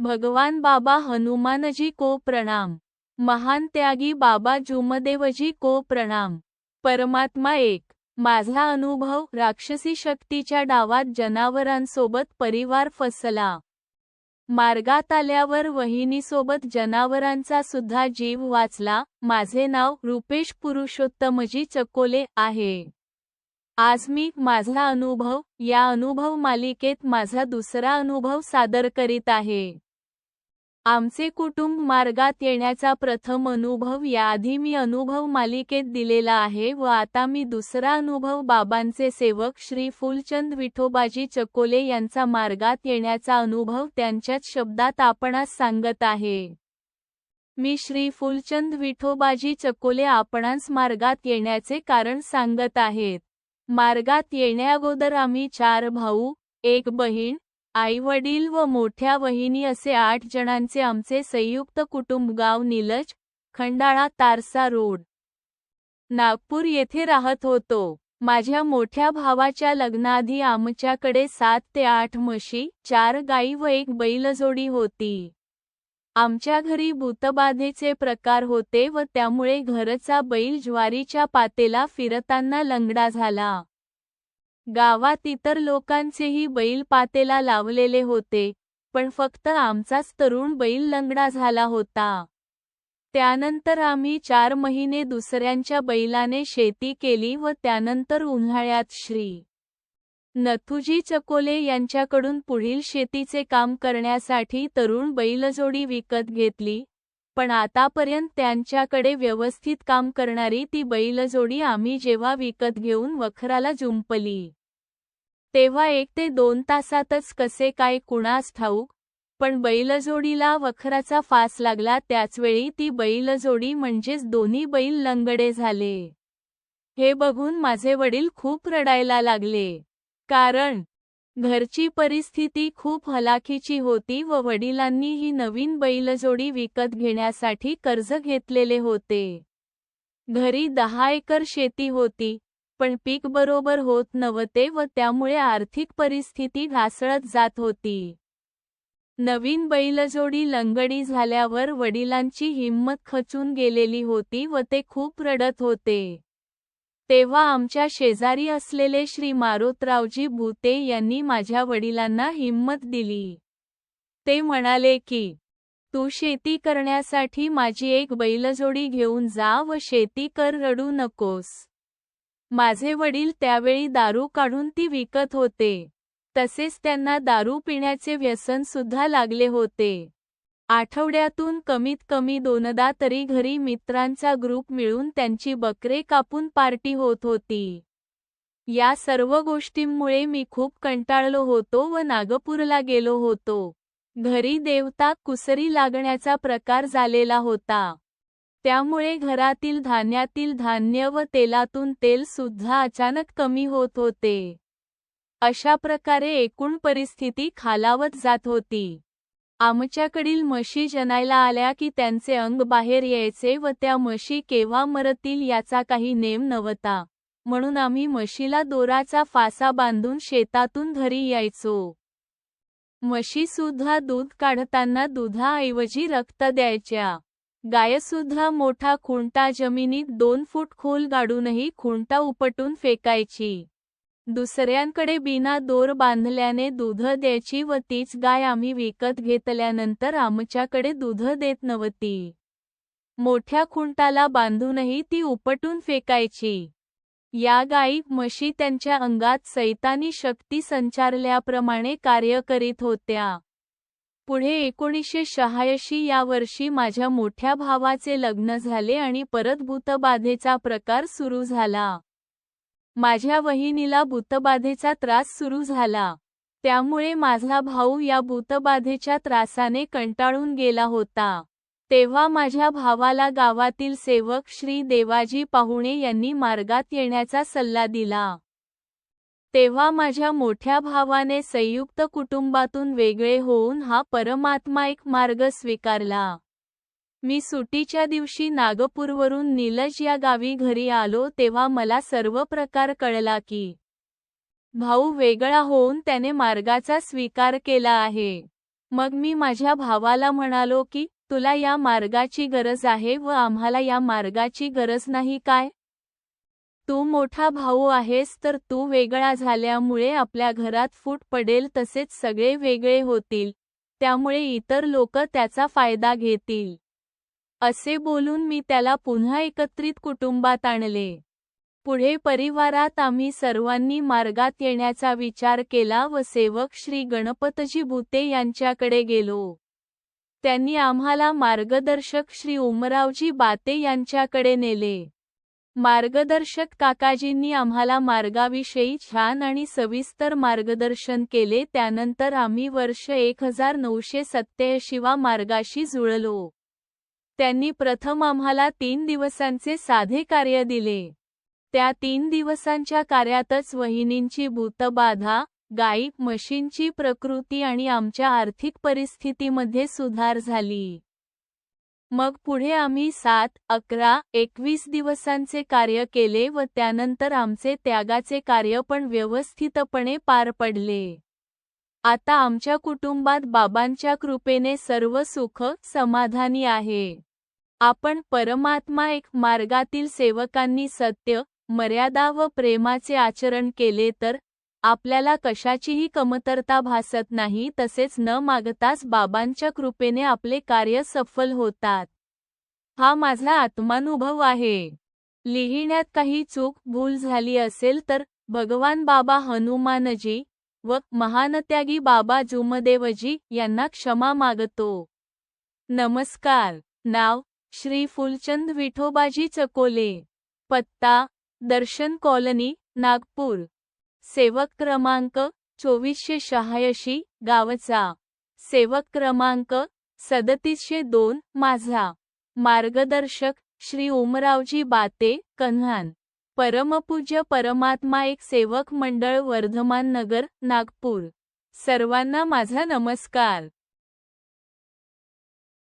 भगवान बाबा हनुमानजी को प्रणाम. महान त्यागी बाबा जुमदेवजी को प्रणाम. परमात्मा एक. माझा अनुभव राक्षसी शक्तीच्या डावात जनावरांसोबत परिवार फसला. मार्गात आल्यावर वहिनीसोबत जनावरांचा सुद्धा जीव वाचला. माझे नाव रुपेश पुरुषोत्तमजी चकोले आहे. आज मी माझा अनुभव या अनुभव मालिकेत माझा दुसरा अनुभव सादर करीत आहे. आमचे कुटुंब मार्गात येण्याचा प्रथम अनुभव याआधी मी अनुभव मालिकेत दिलेला आहे व आता मी दुसरा अनुभव बाबांचे सेवक श्री फुलचंद विठोबाजी चकोले यांचा मार्गात येण्याचा अनुभव त्यांच्याच शब्दात आपणास सांगत आहे. मी श्री फुलचंद विठोबाजी चकोले आपणास मार्गात येण्याचे कारण सांगत आहेत. मार्गात येण्याअगोदर आम्ही चार भाऊ एक बहीण आई वडील व मोठ्या वहिनी असे आठ जणांचे आमचे संयुक्त कुटुंब गाव निलज खंडाळा तारसा रोड. नागपूर येथे राहत होतो. माझ्या मोठ्या भावाच्या लग्नाआधी आमच्याकडे सात ते आठ म्हशी चार गाई व एक बैलजोडी होती. आमच्या घरी भूतबाधेचे प्रकार होते व त्यामुळे घरचा बैल ज्वारीच्या पातेला फिरताना लंगडा झाला. गावात इतर लोकांचेही बैल पातेला लावलेले होते पण फक्त आमचाच तरुण बैल लंगडा झाला होता. त्यानंतर आम्ही चार महिने दुसऱ्यांच्या बैलाने शेती केली व त्यानंतर उन्हाळ्यात श्री. नथुजी चकोले यांच्याकडून पुढील शेतीचे काम करण्यासाठी तरुण बैलजोडी विकत घेतली पण आतापर्यंत त्यांच्याकडे व्यवस्थित काम करणारी ती बैलजोडी आम्ही जेव्हा विकत घेऊन वखराला जुंपली. तेव्हा एक ते दोन तासातच कसे काय कुणास ठाऊक? पण बैलजोडीला वखराचा फास लागला त्याचवेळी ती बैलजोडी म्हणजेच दोन्ही बैल लंगडे झाले. हे बघून माझे वडील खूप रडायला लागले. कारण घरची परिस्थिती खूप हलाखीची होती व वडिलांनी ही नवीन बैलजोडी विकत घेण्यासाठी कर्ज घेतलेले होते. घरी दहा एकर शेती होती. पण पीक बरोबर होत नव्हते व त्यामुळे आर्थिक परिस्थिती ढासळत जात होती. नवीन बैलजोडी लंगडी झाल्यावर वडिलांची हिंमत खचून गेलेली होती व ते खूप रडत होते. तेव्हा आमच्या शेजारी असलेले श्री मारोतरावजी भूते यांनी माझ्या वडिलांना हिंमत दिली. ते म्हणाले की तू शेती करण्यासाठी माझी एक बैलजोडी घेऊन जा व शेती कर रडू नकोस. माझे वडील त्यावेळी दारू काढून ती विकत होते. तसेच त्यांना दारू पिण्याचे व्यसन सुद्धा लागले होते. आठवड्यातून कमीत कमी दोनदा तरी घरी मित्रांचा ग्रुप मिळून त्यांची बकरे कापून पार्टी होत होती. या सर्व गोष्टींमुळे मी खूप कंटाळलो होतो व नागपूरला गेलो होतो. घरी देवता कुसरी लागण्याचा प्रकार झालेला होता. त्यामुळे घरातील धान्यातील धान्य व तेलातून तेल सुद्धा अचानक कमी होत होते. अशा प्रकारे एकूण परिस्थिती खालावत जात होती. आमच्याकडील म्हशी जनायला आल्या की त्यांचे अंग बाहेर यायचे व त्या म्हशी केव्हा मरतील याचा काही नेम नव्हता. म्हणून आम्ही म्हशीला दोराचा फासा बांधून शेतातून घरी यायचो. म्हशीसुद्धा दूध काढताना दुधाऐवजी रक्त द्यायच्या. गायसुद्धा मोठा खुंटा जमिनीत दोन फूट खोल गाडूनही खुंटा उपटून फेकायची. दुसऱ्यांकडे बिना दोर बांधल्याने दूध द्यायची व तीच गाय आम्ही विकत घेतल्यानंतर आमच्याकडे दूध देत नव्हती. मोठ्या खुंटाला बांधूनही ती उपटून फेकायची. या गायी म्हशी त्यांच्या अंगात सैतानी शक्ती संचारल्याप्रमाणे कार्य करीत होत्या. पुढे एकोणीसशे शहाऐंशी या वर्षी माझ्या मोठ्या भावाचे लग्न झाले आणि परत भूतबाधेचा प्रकार सुरू झाला. माझ्या वहिनीला भूतबाधेचा त्रास सुरू झाला. त्यामुळे माझा भाऊ या भूतबाधेच्या त्रासाने कंटाळून गेला होता. तेव्हा माझ्या भावाला गावातील सेवक श्री देवाजी पाहुणे यांनी मार्गात येण्याचा सल्ला दिला. तेव्हा माझ्या मोठ्या भावाने संयुक्त कुटुंबातून वेगळे होऊन हा परमात्मा एक मार्ग स्वीकारला. मी सुटीच्या दिवशी नागपूरवरून नीलज या गावी घरी आलो तेव्हा मला सर्व प्रकार कळला की भाऊ वेगळा होऊन त्याने मार्गाचा स्वीकार केला आहे. मग मी माझ्या भावाला म्हणालो की तुला या मार्गाची गरज आहे व आम्हाला या मार्गाची गरज नाही काय? तू मोठा भाऊ आहेस तर तू वेगळा झाल्यामुळे आपल्या घरात फूट पडेल तसेच सगळे वेगळे होतील. त्यामुळे इतर लोक त्याचा फायदा घेतील. असे बोलून मी त्याला पुन्हा एकत्रित कुटुंबात आणले. पुढे परिवारात आम्ही सर्वांनी मार्गात येण्याचा विचार केला व सेवक श्री गणपतजी भूते यांच्याकडे गेलो. त्यांनी आम्हाला मार्गदर्शक श्री उमरावजी बाते यांच्याकडे नेले. मार्गदर्शक काकाजींनी आम्हाला मार्गाविषयी छान आणि सविस्तर मार्गदर्शन केले. त्यानंतर आम्ही वर्ष एक हजार नऊशे सत्त्याऐंशीवा मार्गाशी जुळलो. त्यांनी प्रथम आम्हाला तीन दिवसांचे साधे कार्य दिले. त्या तीन दिवसांच्या कार्यातच वहिनींची भूतबाधा गाई म्हशींची प्रकृती आणि आमच्या आर्थिक परिस्थितीमध्ये सुधार झाली. मग पुढे आम्ही सात अकरा एकवीस दिवसांचे कार्य केले व त्यानंतर आमचे त्यागाचे कार्य पण व्यवस्थितपणे पार पडले. आता आमच्या कुटुंबात बाबांच्या कृपेने सर्व सुख समाधानी आहे. आपण परमात्मा एक मार्गातील सेवकांनी सत्य मर्यादा व प्रेमाचे आचरण केले तर आपल्याला कशाचीही कमतरता भासत नाही तसेच न मागताच बाबांच्या कृपेने आपले कार्य सफल होतात. हा माझा आत्मानुभव आहे. लिहिण्यात काही चूक भूल झाली असेल तर भगवान बाबा हनुमानजी व महानत्यागी बाबा जुमदेवजी यांना क्षमा मागतो. नमस्कार. नाव श्री फुलचंद विठोबाजी चकोले. पत्ता दर्शन कॉलनी नागपूर. सेवक क्रमांक चोवीसशे शहाऐंशी गावचा. सेवक क्रमांक सदतीसशे दोन माझा. मार्गदर्शक श्री उमरावजी बाते कन्हान. परमपूज्य परमात्मा एक सेवक मंडळ वर्धमान नगर नागपूर. सर्वांना माझा नमस्कार.